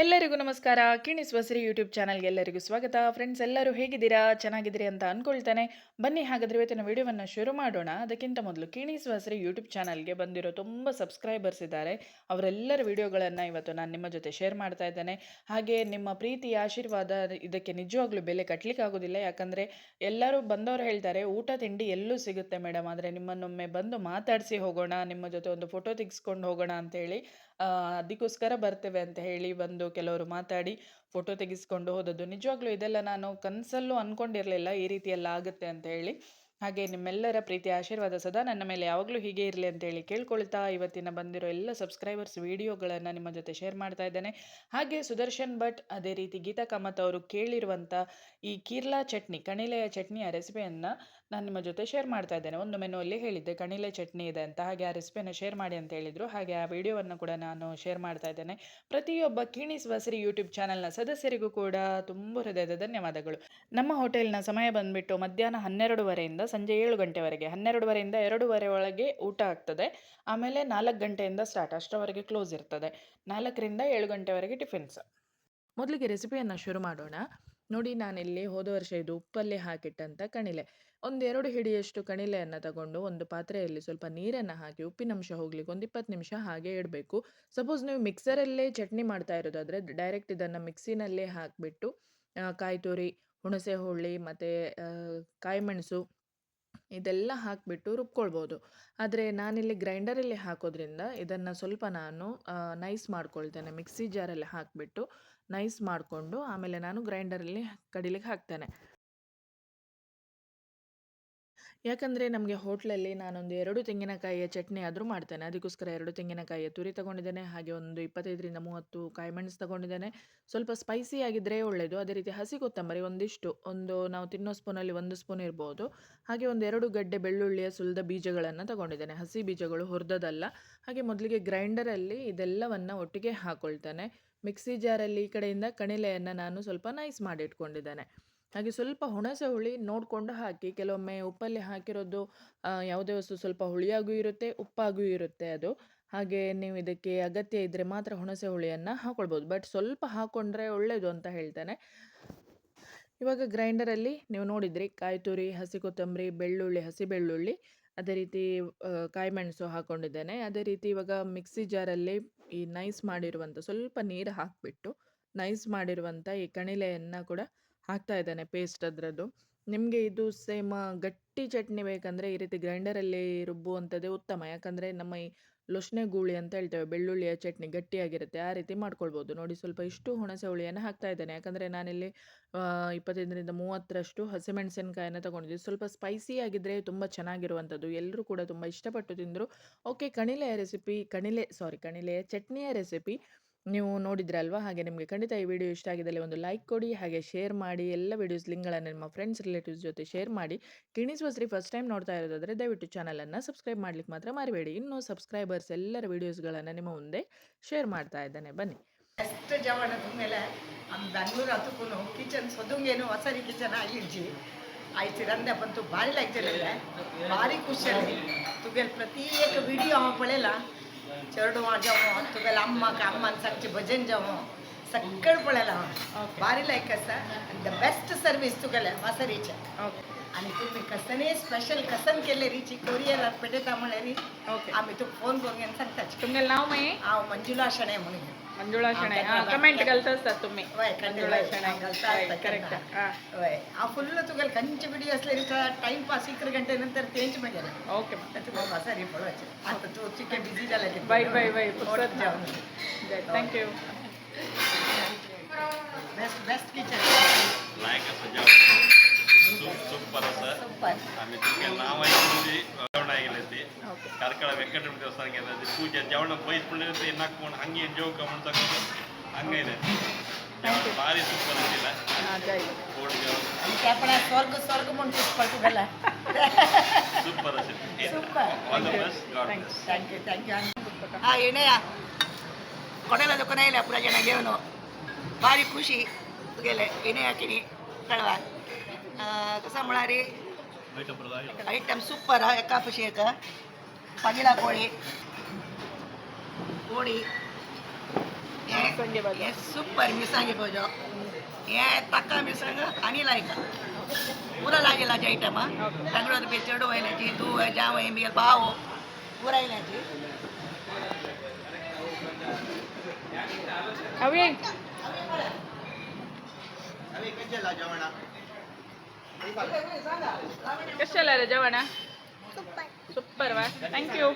ಎಲ್ಲರಿಗೂ ನಮಸ್ಕಾರ. ಕಿಣಿಸುವ ಸಿರಿ ಯೂಟ್ಯೂಬ್ ಚಾನಲ್ಗೆ ಎಲ್ಲರಿಗೂ ಸ್ವಾಗತ. ಫ್ರೆಂಡ್ಸ್ ಎಲ್ಲರೂ ಹೇಗಿದ್ದೀರಾ? ಚೆನ್ನಾಗಿದ್ದೀರಿ ಅಂತ ಅಂದ್ಕೊಳ್ತಾನೆ ಬನ್ನಿ ಹಾಗಾದ್ರೆ ಇವತ್ತಿನ ವಿಡಿಯೋವನ್ನು ಶುರು ಮಾಡೋಣ. ಅದಕ್ಕಿಂತ ಮೊದಲು ಕಿಣಿಸುವ ಸಿರಿ ಯೂಟ್ಯೂಬ್ ಚಾನಲ್ಗೆ ಬಂದಿರೋ ತುಂಬ ಸಬ್ಸ್ಕ್ರೈಬರ್ಸ್ ಇದ್ದಾರೆ. ಅವರೆಲ್ಲರ ವಿಡಿಯೋಗಳನ್ನು ಇವತ್ತು ನಾನು ನಿಮ್ಮ ಜೊತೆ ಶೇರ್ ಮಾಡ್ತಾ ಇದ್ದೇನೆ. ಹಾಗೆ ನಿಮ್ಮ ಪ್ರೀತಿ ಆಶೀರ್ವಾದ ಇದಕ್ಕೆ ನಿಜವಾಗ್ಲೂ ಬೆಲೆ ಕಟ್ಟಲಿಕ್ಕೆ ಆಗೋದಿಲ್ಲ. ಯಾಕಂದರೆ ಎಲ್ಲರೂ ಬಂದವರು ಹೇಳ್ತಾರೆ, ಊಟ, ತಿಂಡಿ ಎಲ್ಲೂ ಸಿಗುತ್ತೆ ಮೇಡಮ್. ಆದರೆ ನಿಮ್ಮನ್ನೊಮ್ಮೆ ಬಂದು ಮಾತಾಡಿಸಿ ಹೋಗೋಣ, ನಿಮ್ಮ ಜೊತೆ ಒಂದು ಫೋಟೋ ತೆಗೆಸ್ಕೊಂಡು ಹೋಗೋಣ ಅಂತೇಳಿ. ಅದಕ್ಕೋಸ್ಕರ ಬರ್ತೇವೆ ಅಂತ ಹೇಳಿ ಬಂದು ಕೆಲವರು ಮಾತಾಡಿ ಫೋಟೋ ತೆಗೆಸ್ಕೊಂಡು ಹೋದದ್ದು. ನಿಜವಾಗ್ಲೂ ಇದೆಲ್ಲ ನಾನು ಕನಸಲ್ಲೂ ಅಂದ್ಕೊಂಡಿರಲಿಲ್ಲ ಈ ರೀತಿ ಎಲ್ಲ ಆಗುತ್ತೆ ಅಂತ ಹೇಳಿ. ಹಾಗೆ ನಿಮ್ಮೆಲ್ಲರ ಪ್ರೀತಿ ಆಶೀರ್ವಾದ ಸದಾ ನನ್ನ ಮೇಲೆ ಯಾವಾಗಲೂ ಹೀಗೆ ಇರಲಿ ಅಂತೇಳಿ ಕೇಳ್ಕೊಳ್ತಾ ಇವತ್ತಿನ ಬಂದಿರೋ ಎಲ್ಲ ಸಬ್ಸ್ಕ್ರೈಬರ್ಸ್ ವಿಡಿಯೋಗಳನ್ನು ನಿಮ್ಮ ಜೊತೆ ಶೇರ್ ಮಾಡ್ತಾ ಇದ್ದೇನೆ. ಹಾಗೆ ಸುದರ್ಶನ್ ಭಟ್ ಅದೇ ರೀತಿ ಗೀತಾ ಕಾಮತ್ ಅವರು ಕೇಳಿರುವಂಥ ಈ ಕೀರ್ಲಾ ಚಟ್ನಿ, ಕಣಿಲೆಯ ಚಟ್ನಿಯ ರೆಸಿಪಿಯನ್ನು ನಾನು ನಿಮ್ಮ ಜೊತೆ ಶೇರ್ ಮಾಡ್ತಾ ಇದ್ದೇನೆ. ಒಂದು ಮೆನುವಲ್ಲಿ ಹೇಳಿದ್ದೆ, ಕಣಿಲೆ ಚಟ್ನಿ ಇದೆ ಅಂತ. ಹಾಗೆ ಆ ರೆಸಿಪಿಯನ್ನು ಶೇರ್ ಮಾಡಿ ಅಂತ ಹೇಳಿದರು. ಹಾಗೆ ಆ ವಿಡಿಯೋವನ್ನು ಕೂಡ ನಾನು ಶೇರ್ ಮಾಡ್ತಾ ಇದ್ದೇನೆ. ಪ್ರತಿಯೊಬ್ಬ ಕಿಣಿಸ್ ಬಸರಿ ಯೂಟ್ಯೂಬ್ ಚಾನಲ್ನ ಸದಸ್ಯರಿಗೂ ಕೂಡ ತುಂಬ ಹೃದಯದ ಧನ್ಯವಾದಗಳು. ನಮ್ಮ ಹೋಟೆಲ್ನ ಸಮಯ ಬಂದುಬಿಟ್ಟು ಮಧ್ಯಾಹ್ನ ಹನ್ನೆರಡುವರೆಯಿಂದ ಸಂಜೆ ಏಳು ಗಂಟೆವರೆಗೆ, ಹನ್ನೆರಡುವರೆಯಿಂದ ಎರಡೂವರೆ ಒಳಗೆ ಊಟ ಆಗ್ತದೆ. ಆಮೇಲೆ ನಾಲ್ಕು ಗಂಟೆಯಿಂದ ಸ್ಟಾರ್ಟ್ ಅಷ್ಟರವರೆಗೆ ಕ್ಲೋಸ್ ಇರ್ತದೆ. ನಾಲ್ಕರಿಂದ ಏಳು ಗಂಟೆವರೆಗೆ ಟಿಫಿನ್ಸ್ ಮೊದಲಿಗೆ ರೆಸಿಪಿಯನ್ನು ಶುರು ಮಾಡೋಣ. ನೋಡಿ, ನಾನಿಲ್ಲಿ ಹೋದ ವರ್ಷ ಇದು ಉಪ್ಪಲ್ಲಿ ಹಾಕಿಟ್ಟಂಥ ಕಣಿಲೆ. ಒಂದೆರಡು ಹಿಡಿಯಷ್ಟು ಕಣಿಲೆಯನ್ನು ತಗೊಂಡು ಒಂದು ಪಾತ್ರೆಯಲ್ಲಿ ಸ್ವಲ್ಪ ನೀರನ್ನು ಹಾಕಿ ಉಪ್ಪಿನಂಶ ಹೋಗ್ಲಿಕ್ಕೆ ಒಂದು ಇಪ್ಪತ್ತು ನಿಮಿಷ ಹಾಗೆ ಇಡಬೇಕು. ಸಪೋಸ್ ನೀವು ಮಿಕ್ಸರಲ್ಲೇ ಚಟ್ನಿ ಮಾಡ್ತಾ ಇರೋದಾದರೆ ಡೈರೆಕ್ಟ್ ಇದನ್ನು ಮಿಕ್ಸಿನಲ್ಲೇ ಹಾಕಿಬಿಟ್ಟು ಕಾಯಿ ತುರಿ ಹುಣಸೆ ಹುಳಿ ಮತ್ತು ಕಾಯಿ ಮೆಣಸು ಇದೆಲ್ಲ ಹಾಕಿಬಿಟ್ಟು ರುಬ್ಕೊಳ್ಬೋದು. ಆದರೆ ನಾನಿಲ್ಲಿ ಗ್ರೈಂಡರಲ್ಲಿ ಹಾಕೋದ್ರಿಂದ ಇದನ್ನು ಸ್ವಲ್ಪ ನಾನು ನೈಸ್ ಮಾಡ್ಕೊಳ್ತೇನೆ. ಮಿಕ್ಸಿ ಜಾರಲ್ಲಿ ಹಾಕಿಬಿಟ್ಟು ನೈಸ್ ಮಾಡಿಕೊಂಡು ಆಮೇಲೆ ನಾನು ಗ್ರೈಂಡರಲ್ಲಿ ಕಡಿಲಿಕ್ಕೆ ಹಾಕ್ತೇನೆ. ಯಾಕಂದರೆ ನಮಗೆ ಹೋಟ್ಲಲ್ಲಿ ನಾನೊಂದು ಎರಡು ತೆಂಗಿನಕಾಯಿಯ ಚಟ್ನಿ ಆದರೂ ಮಾಡ್ತೇನೆ. ಅದಕ್ಕೋಸ್ಕರ ಎರಡು ತೆಂಗಿನಕಾಯಿಯ ತುರಿ ತಗೊಂಡಿದ್ದೇನೆ, ಹಾಗೆ ಒಂದು ಇಪ್ಪತ್ತೈದರಿಂದ ಮೂವತ್ತು ಕಾಯಿ ಮೆಣಸು ತಗೊಂಡಿದ್ದೇನೆ. ಸ್ವಲ್ಪ ಸ್ಪೈಸಿ ಆಗಿದ್ದರೆ ಒಳ್ಳೆಯದು ಅದೇ ರೀತಿ ಹಸಿ ಕೊತ್ತಂಬರಿ ಒಂದಿಷ್ಟು, ಒಂದು ನಾವು ತಿನ್ನೋ ಸ್ಪೂನಲ್ಲಿ ಒಂದು ಸ್ಪೂನ್ ಇರ್ಬೋದು. ಹಾಗೆ ಒಂದು ಎರಡು ಗಡ್ಡೆ ಬೆಳ್ಳುಳ್ಳಿಯ ಸುಲಿದ ಬೀಜಗಳನ್ನು ತಗೊಂಡಿದ್ದೇನೆ. ಹಸಿ ಬೀಜಗಳು ಹುರಿದದಲ್ಲ ಹಾಗೆ ಮೊದಲಿಗೆ ಗ್ರೈಂಡರಲ್ಲಿ ಇದೆಲ್ಲವನ್ನು ಒಟ್ಟಿಗೆ ಹಾಕ್ಕೊಳ್ತೇನೆ ಮಿಕ್ಸಿ ಜಾರಲ್ಲಿ ಈ ಕಡೆಯಿಂದ ಕಣಿಲೆಯನ್ನು ನಾನು ಸ್ವಲ್ಪ ನೈಸ್ ಮಾಡಿ ಇಟ್ಕೊಂಡಿದ್ದೇನೆ. ಹಾಗೆ ಸ್ವಲ್ಪ ಹುಣಸೆ ಹುಳಿ ನೋಡಿಕೊಂಡು ಹಾಕಿ, ಕೆಲವೊಮ್ಮೆ ಉಪ್ಪಲ್ಲಿ ಹಾಕಿರೋದು ಯಾವುದೇ ವಸ್ತು ಸ್ವಲ್ಪ ಹುಳಿಯಾಗೂ ಇರುತ್ತೆ, ಉಪ್ಪಾಗೂ ಇರುತ್ತೆ ಅದು. ಹಾಗೆ ನೀವು ಇದಕ್ಕೆ ಅಗತ್ಯ ಇದ್ದರೆ ಮಾತ್ರ ಹುಣಸೆ ಹುಳಿಯನ್ನು ಹಾಕ್ಕೊಳ್ಬೋದು ಬಟ್ ಸ್ವಲ್ಪ ಹಾಕ್ಕೊಂಡ್ರೆ ಒಳ್ಳೆಯದು ಅಂತ ಹೇಳ್ತೇನೆ. ಇವಾಗ ಗ್ರೈಂಡರಲ್ಲಿ ನೀವು ನೋಡಿದ್ರಿ ಕಾಯಿ ತುರಿ ಹಸಿ ಕೊತ್ತಂಬರಿ, ಬೆಳ್ಳುಳ್ಳಿ, ಹಸಿ ಬೆಳ್ಳುಳ್ಳಿ, ಅದೇ ರೀತಿ ಕಾಯಿ ಮೆಣಸು ಹಾಕ್ಕೊಂಡಿದ್ದೇನೆ ಅದೇ ರೀತಿ ಇವಾಗ ಮಿಕ್ಸಿ ಜಾರಲ್ಲಿ ಈ ನೈಸ್ ಮಾಡಿರುವಂಥ ಸ್ವಲ್ಪ ನೀರು ಹಾಕಿಬಿಟ್ಟು, ನೈಸ್ ಮಾಡಿರುವಂಥ ಈ ಕಣಿಲೆಯನ್ನು ಕೂಡ ಹಾಕ್ತಾ ಇದ್ದಾನೆ ಪೇಸ್ಟ್ ಅದರದ್ದು. ನಿಮಗೆ ಇದು ಸೇಮ್ ಗಟ್ಟಿ ಚಟ್ನಿ ಬೇಕಂದರೆ ಈ ರೀತಿ ಗ್ರೈಂಡರಲ್ಲಿ ರುಬ್ಬುವಂಥದ್ದೇ ಉತ್ತಮ. ಯಾಕಂದರೆ ನಮ್ಮ ಈ ಲೊಸ್ನೆ ಗೂಳಿ ಅಂತ ಹೇಳ್ತೇವೆ, ಬೆಳ್ಳುಳ್ಳಿಯ ಚಟ್ನಿ ಗಟ್ಟಿಯಾಗಿರುತ್ತೆ, ಆ ರೀತಿ ಮಾಡ್ಕೊಳ್ಬೋದು. ನೋಡಿ ಸ್ವಲ್ಪ ಇಷ್ಟು ಹುಣಸೆ ಹುಳಿಯನ್ನು ಹಾಕ್ತಾ ಇದ್ದೇನೆ. ಯಾಕಂದರೆ ನಾನಿಲ್ಲಿ ಇಪ್ಪತ್ತೈದರಿಂದ ಮೂವತ್ತರಷ್ಟು ಹಸಿಮೆಣಸಿನಕಾಯನ್ನು ತೊಗೊಂಡಿದ್ದೀನಿ. ಸ್ವಲ್ಪ ಸ್ಪೈಸಿ ಆಗಿದ್ದರೆ ತುಂಬ ಚೆನ್ನಾಗಿರುವಂಥದ್ದು. ಎಲ್ಲರೂ ಕೂಡ ತುಂಬ ಇಷ್ಟಪಟ್ಟು ತಿಂದರು. ಓಕೆ ಕಣಿಲೆಯ ರೆಸಿಪಿ ಕಣಿಲೆ ಸಾರಿ ಕಣಿಲೆಯ ಚಟ್ನಿಯ ರೆಸಿಪಿ ನೀವು ನೋಡಿದ್ರಲ್ವಾ ಹಾಗೆ ನಿಮಗೆ ಖಂಡಿತ ಈ ವಿಡಿಯೋ ಇಷ್ಟ ಆಗಿದ್ದಲ್ಲಿ ಒಂದು ಲೈಕ್ ಕೊಡಿ, ಹಾಗೆ ಶೇರ್ ಮಾಡಿ, ಎಲ್ಲ ವಿಡಿಯೋಸ್ ಲಿಂಕ್ಗಳನ್ನು ನಿಮ್ಮ ಫ್ರೆಂಡ್ಸ್ ರಿಲೇಟಿವ್ಸ್ ಜೊತೆ ಶೇರ್ ಮಾಡಿ. ಕಿಣಿಸುವ ಬಸ್ರಿ ಫಸ್ಟ್ ಟೈಮ್ ನೋಡ್ತಾ ಇರೋದಾದರೆ ದಯವಿಟ್ಟು ಚಾನಲನ್ನು ಸಬ್ಸ್ಕ್ರೈಬ್ ಮಾಡ್ಲಿಕ್ಕೆ ಮಾತ್ರ ಮರಿಬೇಡಿ. ಇನ್ನೂ ಸಬ್ಸ್ಕ್ರೈಬರ್ಸ್ ಎಲ್ಲರ ವಿಡಿಯೋಸ್ಗಳನ್ನು ನಿಮ್ಮ ಮುಂದೆ ಶೇರ್ ಮಾಡ್ತಾ ಇದ್ದಾನೆ. ಬನ್ನಿ. ಅಷ್ಟು ಜವಣ ಮೇಲೆ ಬೆಂಗಳೂರು ಅದಕ್ಕೂ ಕಿಚನ್ ಸೊದುಂಗೇನು ಹೊಸರಿ ಕಿಚನ್ ಆಗಿರ್ಜಿ ಆಯ್ತು ರಂದೆ ಬಂತು ಭಾರಿ ಲೈಕ್ ಭಾರಿ ಖುಷಿಯಲ್ಲಿ ತುಗೆಲ್ ಪ್ರತಿ ವಿಡಿಯೋ ಪಳೆಲ್ಲ ಚರಡು ಜಾವು ತುಗೆಲ್ ಅಮ್ಮ ಅಮ್ಮನ ಸಚ್ಚಿ ಭಜನ್ ಜಾವು ಸಕ್ಕಳು ಪಳೆಲ್ಲ ಭಾರಿ ಲೈಕ್ ಅಸ ದ ಬೆಸ್ಟ್ ಸರ್ವಿಸ್ ತುಗೆಲೆ ಹೊಸ ರೀಚ ಓಕೆ आणि तुम्ही कसने स्पेशल कसन केले रिची कोरियर पेटे तामळे री ಓಕೆ आम्ही तू फोन करून सांगताच तुमगे नाव मै हांव मंजुला शणे म्हणून मंजुळा शणाय हा कमेंट घालता असतात तुम्ही वय मंजुळा शणाय करेक्ट हा वय ಆ ಫುಲ್ ತುಗಲ್ ಕಂಚಿ ಬಿಡಿ ಅಸಲಿ ರೀ ಟೈಮ್ ಪಾಸ್ ಇಕ್ಕರ ಗಂಟೆ ನಂತರ ತೇಂಚ್ ಮಜಲ ಓಕೆ ಮತ್ತೆ ಬಾಬಾ ಸರಿ ಪಳೋಚ ಅಂತ ತೂ ಚಿಕ್ಕೆ ಬಿಜಿ ಜಾಲ ಬೈ ಬೈ ಬೈ ಪುಸ್ತಕ ಜಾವ thank you best best kitchen लायक सजावट ಸೂಪರ್. ಸರ್ ಆಮೇಲೆ ನಾವ ಜವಣ ಆಗಿರೈತಿ ಕಾರ್ಕಳ ಪೂಜೆ ಜವಣ ಬೈಸ್ಕೊಂಡಿರುತ್ತೆ ಇನ್ನಾಕೊಂಡು ಹಂಗೆ ಎಂಜಾಯ್ ಕಮನ್ ತಗೊಂಡು ಹಂಗೆ ಭಾರಿ ಸೂಪರ್ ಇದ್ದಿಲ್ಲ ಸ್ವರ್ಗ ಸ್ವರ್ಗ ಸೂಪರ್. ಸೂಪರ್ ಆಲ್ ದ ಪುರ ಜನ ದೇವನು. ಭಾರಿ ಖುಷಿ. ಎಣೆ ಹಾಕಿನಿ. ಕಳವಾ या किणी कळवा कसा म्हणारे आयटम सुपर हा एका पशी एक पागिला कोळी पोळी मिरसांगे भाजी हे सुपर मिरसांगे भोजो हे ताका मिरसांग आनी लायक पुरा लागेल हाजे आयटम तांदूळ रुपये चेडू वयल्याची ಎಷ್ಟೆಲ್ಲ ಜವಣ ಸೂಪರ್ವಾ ಥ್ಯಾಂಕ್ ಯು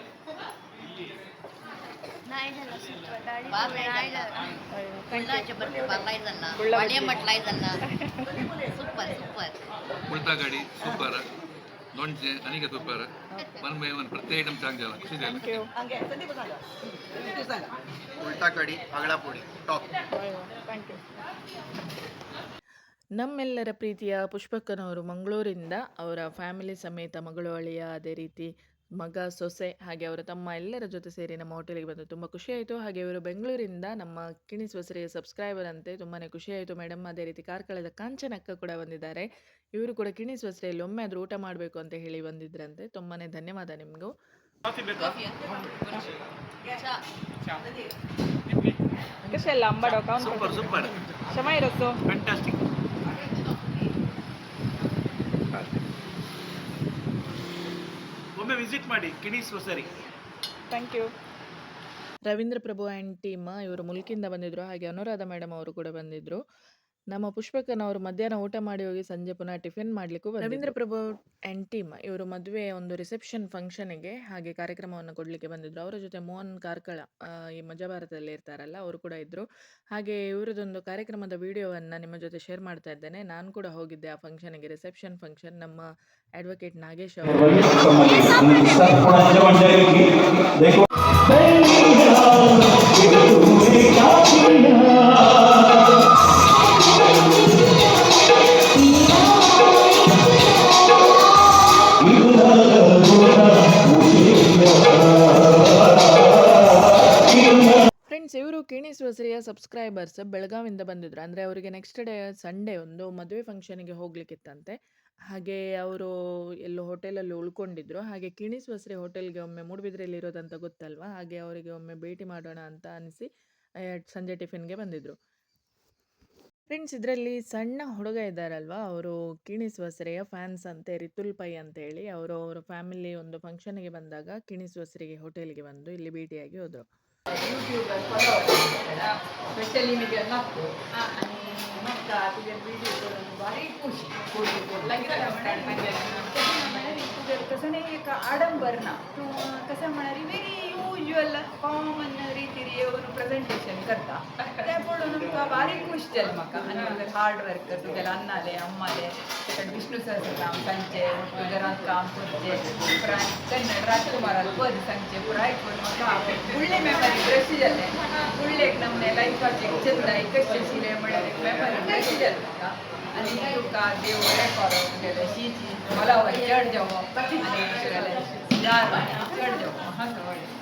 ಉಳ್ತಾಗಡಿ ಸೂಪರ್ ನೊಂಜೆ ನನಗೆ ಸೂಪರ್ ಒನ್ ಬೈ ಒನ್ ಪ್ರತಿ ಐಟಮ್ ಚಾಂಗ್ಜಲ್ಲ ಖುಷಿ ಉಲ್ಟಾ ಕಡಿ ಅಗಳ ಪುಡಿ ಟಾಪ್ ಥ್ಯಾಂಕ್ ಯು ನಮ್ಮೆಲ್ಲರ ಪ್ರೀತಿಯ ಪುಷ್ಪಕ್ಕನವರು ಮಂಗಳೂರಿಂದ ಅವರ ಫ್ಯಾಮಿಲಿ ಸಮೇತ ಮಗಳು ಅಳಿಯ ಅದೇ ರೀತಿ ಮಗ ಸೊಸೆ ಹಾಗೆ ಅವರ ತಮ್ಮ ಎಲ್ಲರ ಜೊತೆ ಸೇರಿ ನಮ್ಮ ಹೋಟೆಲಿಗೆ ಬಂದು ತುಂಬ ಖುಷಿಯಾಯಿತು ಹಾಗೆ ಇವರು ಬೆಂಗಳೂರಿಂದ ನಮ್ಮ ಕಿಣಿ ಸೊಸರೆಯ ಸಬ್ಸ್ಕ್ರೈಬರ್ ಅಂತೆ ತುಂಬಾ ಖುಷಿಯಾಯಿತು ಮೇಡಮ್ ಅದೇ ರೀತಿ ಕಾರ್ಕಳದ ಕಾಂಚನಕ್ಕ ಕೂಡ ಬಂದಿದ್ದಾರೆ. ಇವರು ಕೂಡ ಕಿಣಿ ಬಸರಿಯಲ್ಲಿ ಒಮ್ಮೆ ಆದರೂ ಊಟ ಮಾಡಬೇಕು ಅಂತ ಹೇಳಿ ಬಂದಿದ್ರಂತೆ. ತುಂಬಾ ಧನ್ಯವಾದ ನಿಮಗೂ. ಕಾಫಿ ಬೇಕಾ? ಕಶೆಲ್ಲ ಅಂಬಡೋ ಸೂಪರ್ ಸೂಪರ್ ಶಮ ಇರೋದು ಫ್ಯಾಂಟಾಸ್ಟಿಕ್ ಒಮ್ಮೆ ವಿಸಿಟ್ ಮಾಡಿ ಕಿಣೀಸ್ ಸೊಸರಿ thank you Ravindra Prabhu and team ಇವರು ಮುಲ್ಕಿಂದ ಬಂದಿದ್ರು ಹಾಗೆ ಅನುರಾಧ ಮೇಡಮ್ ಅವರು ಕೂಡ ಬಂದಿದ್ರು. ನಮ್ಮ ಪುಷ್ಪಕನ್ ಅವರು ಮಧ್ಯಾಹ್ನ ಊಟ ಮಾಡಿ ಹೋಗಿ ಸಂಜೆ ಪುನಃ ಟಿಫಿನ್ ಮಾಡಲಿಕ್ಕೂ ರವೀಂದ್ರ ಪ್ರಭು ಆ್ಯಂಡ್ ಟೀಮ್ ಇವರು ಮದುವೆ ಒಂದು ರಿಸೆಪ್ಷನ್ ಫಂಕ್ಷನ್ಗೆ ಹಾಗೆ ಕಾರ್ಯಕ್ರಮವನ್ನು ಕೊಡಲಿಕ್ಕೆ ಬಂದಿದ್ರು. ಅವರ ಜೊತೆ ಮೋಹನ್ ಕಾರ್ಕಳ ಈ ಮಜಾ ಭಾರತದಲ್ಲಿ ಇರ್ತಾರಲ್ಲ ಅವರು ಕೂಡ ಇದ್ದರು ಹಾಗೆ ಇವರದೊಂದು ಕಾರ್ಯಕ್ರಮದ ವಿಡಿಯೋವನ್ನು ನಿಮ್ಮ ಜೊತೆ ಶೇರ್ ಮಾಡ್ತಾ ಇದ್ದೇನೆ. ನಾನು ಕೂಡ ಹೋಗಿದ್ದೆ ಆ ಫಂಕ್ಷನ್ಗೆ ರಿಸೆಪ್ಷನ್ ಫಂಕ್ಷನ್. ನಮ್ಮ ಅಡ್ವೊಕೇಟ್ ನಾಗೇಶ್ ಅವರು. ಫ್ರೆಂಡ್ಸ್ ಇವರು ಸಬ್ಸ್ಕ್ರೈಬರ್ಸ್ ಬೆಳಗಾವಿಂದ ಬಂದಿದ್ರು. ಅಂದರೆ ಅವರಿಗೆ ನೆಕ್ಸ್ಟ್ ಡೇ ಸಂಡೇ ಒಂದು ಮದುವೆ ಫಂಕ್ಷನಿಗೆ ಹೋಗ್ಲಿಕ್ಕಿತ್ತಂತೆ. ಹಾಗೆ ಅವರು ಎಲ್ಲೋ ಹೋಟೆಲಲ್ಲಿ ಉಳ್ಕೊಂಡಿದ್ರು. ಹಾಗೆ ಕಿಣಿ ವಸರಿ ಹೋಟೆಲ್ಗೆ ಒಮ್ಮೆ ಮೂಡುಬಿದ್ರೆಯಲ್ಲಿ ಇರೋದಂತ ಗೊತ್ತಲ್ವಾ? ಹಾಗೆ ಅವರಿಗೆ ಒಮ್ಮೆ ಭೇಟಿ ಮಾಡೋಣ ಅಂತ ಅನಿಸಿ ಸಂಜೆ ಟಿಫಿನ್ಗೆ ಬಂದಿದ್ರು. ಫ್ರೆಂಡ್ಸ್ ಇದರಲ್ಲಿ ಸಣ್ಣ ಹುಡುಗ ಇದ್ದಾರಲ್ವಾ? ಅವರು ಕಿಣಿ ವಸರೆಯ ಫ್ಯಾನ್ಸ್ ಅಂತೆ, ರಿತುಲ್ ಪೈ ಅಂತೇಳಿ. ಅವರು ಅವರ ಫ್ಯಾಮಿಲಿ ಒಂದು ಫಂಕ್ಷನ್ಗೆ ಬಂದಾಗ ಕಿಣಿಸ್ ವಸರಿಗೆ ಹೋಟೆಲ್ಗೆ ಬಂದು ಇಲ್ಲಿ ಭೇಟಿಯಾಗಿ ಹೋದರು. यूट्यूबला फॉलो स्पेशली मी काय लागतो आणि मग का तुझ्या व्हिडिओ करून भारी खुश खुश लगेच तसं नाही एक आडंबर ना तू कसं म्हणाली व्हेरी યુઝ્યુઅલ કોમન રીતિ એવનું પ્રેઝન્ટેશન કરતા તેપોળ નમક ભારી ખુશ જલ્મક અને હાર્ડ વર્ક કરતું તેલ અન્નાલે અમ્માલે વિષ્ણુ સહસ્રનામ સંચે ગુજરાત કામ કરજે પ્રાય કન્નડ રાજಕುಮಾರ್ ಅಲ್ಬೋದು ಸಂಚೆ ಪುರಾಯ್ ಕೊಡ್ಮಕ ಒಳ್ಳೆ ಮೆಮರಿ ಬೆಳೆಸಿದಲ್ಲೆ ಒಳ್ಳೆ ನಮ್ಮನೆ ಲೈಫ್ ಆಗಿ ಚಂದ ಇಕ್ಕಶೀಲೆ ಮಾಡಿದ್ರೆ ಮೆಮರಿ ಬೆಳೆಸಿದಲ್ಮಕ અને યોગા દેવો રેકોર્ડ એટલે શીજી મલાવા ચડ જવો પછી ચડ જવો હા સવારે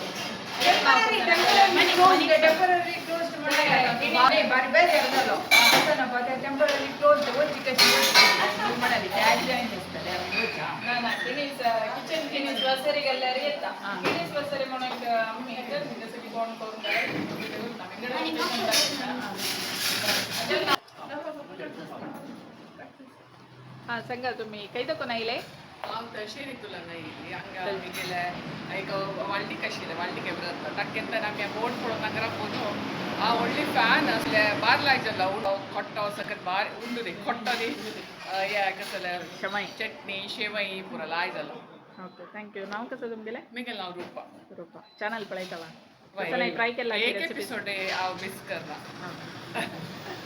ಹಾ ಪುರವಲ್ಲೇ ಟೆಂಪರರಿ ಕ್ಲೋಸ್ ಬಾರಿ ಬೇರೆ आम हांव तशें रितूल आयिल्ली हांगा आमगेले एक वाल्डीक आशिल्लें वाल्डीक एब्रत ताका तेन्ना आमी बोट पळोवन हांगा पोचो हांव व्हडली फॅन आसले बार लायचेलो खोट्टो सकत बार उंदू दे खोट्टो दी हे कसले चटणी शेवई पुरो लाय जालो ओके थँक्यू नाव कसं तुमगेले मी गेलो हांव रुपा रुपा चॅनल पळयतला ट्राय केला एक एपिसोड हांव मिस करना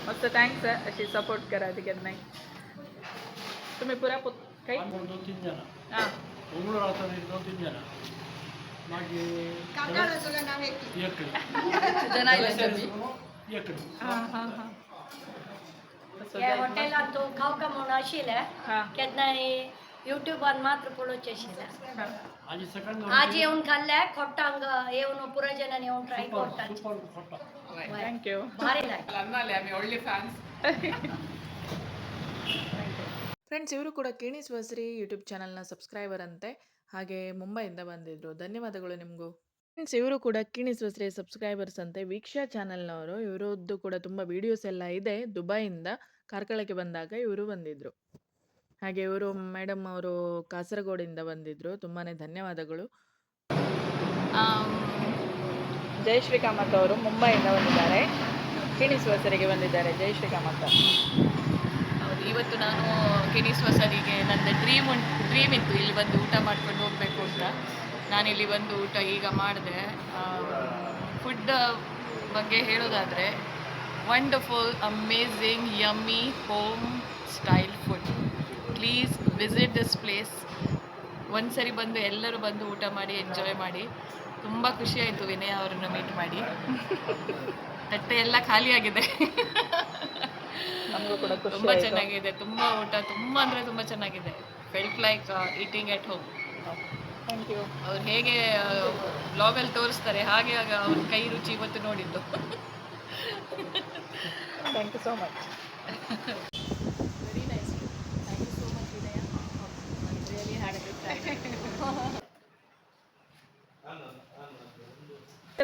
मस्त थँक्स अशी सपोर्ट करा तिघांना तुम्ही पुरा पुत काही दोन तीन जण हां उमरो राहतात एक दोन तीन जण मागीर काकाला तुला नाव एक एक जण आयले तुम्ही इकडे हां हां हां So या guys, हॉटेलात तो खाव का म्हणून आशिल्ले हां केन्ना युट्यूबान मात्र पळोवचे आशिल्ले हां आजी सकाळी आज येऊन खाल्ले खोट्टांग येऊन पुराजनान येऊन ट्राय करतात सुपर खोटा ಥ್ಯಾಂಕ್ ಯು ಭಾರಿ ಲಾಯ್ಕ್ ಫ್ರೆಂಡ್ಸ್, ಇವರು ಕೂಡ ಕಿಣಿಸ್ ವಸ್ರಿ ಯೂಟ್ಯೂಬ್ ಚಾನಲ್ನ ಸಬ್ಸ್ಕ್ರೈಬರ್ ಅಂತೆ. ಹಾಗೆ ಮುಂಬೈಯಿಂದ ಬಂದಿದ್ರು. ಧನ್ಯವಾದಗಳು ನಿಮಗೂ. ಫ್ರೆಂಡ್ಸ್, ಇವರು ಕೂಡ ಕಿಣಿಸ್ ವಸ್ರಿ ಸಬ್ಸ್ಕ್ರೈಬರ್ಸ್ ಅಂತೆ. ವೀಕ್ಷಾ ಚಾನಲ್ನವರು, ಇವರದ್ದು ಕೂಡ ತುಂಬ ವೀಡಿಯೋಸ್ ಎಲ್ಲ ಇದೆ. ದುಬೈಯಿಂದ ಕಾರ್ಕಳಕ್ಕೆ ಬಂದಾಗ ಇವರು ಬಂದಿದ್ದರು ಹಾಗೆ ಇವರು ಮೇಡಮ್ ಅವರು ಕಾಸರಗೋಡಿಂದ ಬಂದಿದ್ದರು ತುಂಬಾ ಧನ್ಯವಾದಗಳು. ಜಯಶ್ರೀ ಕಾಮತ್ ಅವರು ಮುಂಬೈಯಿಂದ ಬಂದಿದ್ದಾರೆ. ಕಿಣಿಸ್ ವಸರಿಗೆ ಬಂದಿದ್ದಾರೆ ಜಯಶ್ರೀ ಕಾಮತ್ ಇವತ್ತು ನಾನು ಕೆಣಿಸುವ ಸರಿಗೆ ನನ್ನ ಡ್ರೀಮ್ ಉಂಟು ಡ್ರೀಮ್ ಇತ್ತು ಇಲ್ಲಿ ಬಂದು ಊಟ ಮಾಡ್ಕೊಂಡು ಹೋಗಬೇಕು ಅಂತ. ನಾನಿಲ್ಲಿ ಬಂದು ಊಟ ಈಗ ಮಾಡಿದೆ. ಫುಡ್ ಬಗ್ಗೆ ಹೇಳೋದಾದರೆ wonderful amazing yummy home style food please visit this place ಒಂದ್ಸರಿ ಬಂದು ಎಲ್ಲರೂ ಬಂದು ಊಟ ಮಾಡಿ ಎಂಜಾಯ್ ಮಾಡಿ. ತುಂಬ ಖುಷಿಯಾಯಿತು ವಿನಯ ಅವರನ್ನು ಮೀಟ್ ಮಾಡಿ. ತಟ್ಟೆ ಎಲ್ಲ ಖಾಲಿಯಾಗಿದೆ ನಮಗೂ ಕೂಡ ಖುಷಿ ತುಂಬಾ ಆಯ್ತು. ಚೆನ್ನಾಗಿದೆ ತುಂಬಾ ಊಟ ತುಂಬಾ ಅಂದ್ರೆ ತುಂಬಾ ಚೆನ್ನಾಗಿದೆ felt like eating at home thank you ಅವ್ರು ಹೇಗೆ ಬ್ಲಾಗಲ್ಲಿ ತೋರಿಸ್ತಾರೆ ಹಾಗೆ ಆಗ ಅವ್ರ ಕೈ ರುಚಿ ಇವತ್ತು ನೋಡಿದ್ದು thank you so much very nice thank you so much Vinaya really had good time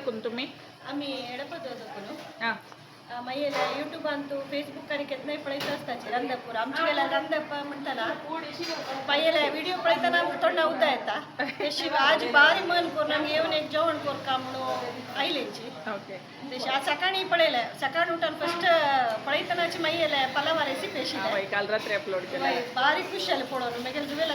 ಕುಂತುಮಿ आम्ही एडपत होतो ಹಾಂ मागीर युट्यूब तू फेसबुक कारी केन्नाय पळयत आसताची रंदपूर आमचे वेळेला रंदप म्हणटाना पयले व्हिडिओ पळयतना आमकां तोंडा उद्दा येता ते शिवाय आज बारी मन करून आमी येवन एक जेवण करता म्हणून आयलेची ಓಕೆ तशी आज सकाळी पळयलें सकाळी उठून फस्ट पळयतनाची मागीर येयलें पलावा रेसिपी हां आशिल्लें बाई काल रात्री अपलोड केलं बारीक खुश जालें पळोवन मागीर जुवेला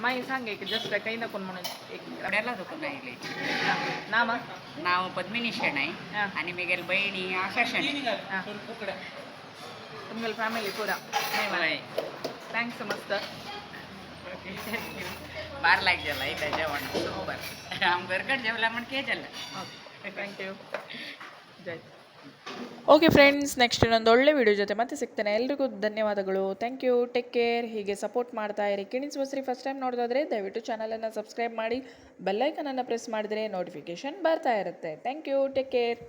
माई सांगे की जस्ट काही नको म्हणून एक रड्याला धुकून राहिले नाव नाव पद्मिनी शेण आहे. आणि मिगेल बहिणी आशा शेणाई तुम्ही फॅमिली पुरा. नाही मला आहे थँक्स मस्त. बार झाला आहे एकदा जेवण. हो. बरं. आम घरकड जेवला म्हण के ओके थँक्यू हो. जय. ಓಕೆ ಫ್ರೆಂಡ್ಸ್ ನೆಕ್ಸ್ಟ್ ಇನ್ನೊಂದು ಒಳ್ಳೆ ವಿಡಿಯೋ ಜೊತೆ ಮತ್ತೆ ಸಿಗ್ತೇನೆ. ಎಲ್ರಿಗೂ ಧನ್ಯವಾದಗಳು. ಥ್ಯಾಂಕ್ ಯು ಟೇಕ್ ಕೇರ್ ಹೀಗೆ ಸಪೋರ್ಟ್ ಮಾಡ್ತಾ ಇರಿ. ಕಿಣಿಸ್ ಬಸ್ರಿ ಫಸ್ಟ್ ಟೈಮ್ ನೋಡೋದಾದರೆ ದಯವಿಟ್ಟು ಚಾನಲನ್ನು ಸಬ್ಸ್ಕ್ರೈಬ್ ಮಾಡಿ ಬೆಲ್ಲೈಕನನ್ನು ಪ್ರೆಸ್ ಮಾಡಿದರೆ ನೋಟಿಫಿಕೇಷನ್ ಬರ್ತಾ ಇರುತ್ತೆ. Thank you take care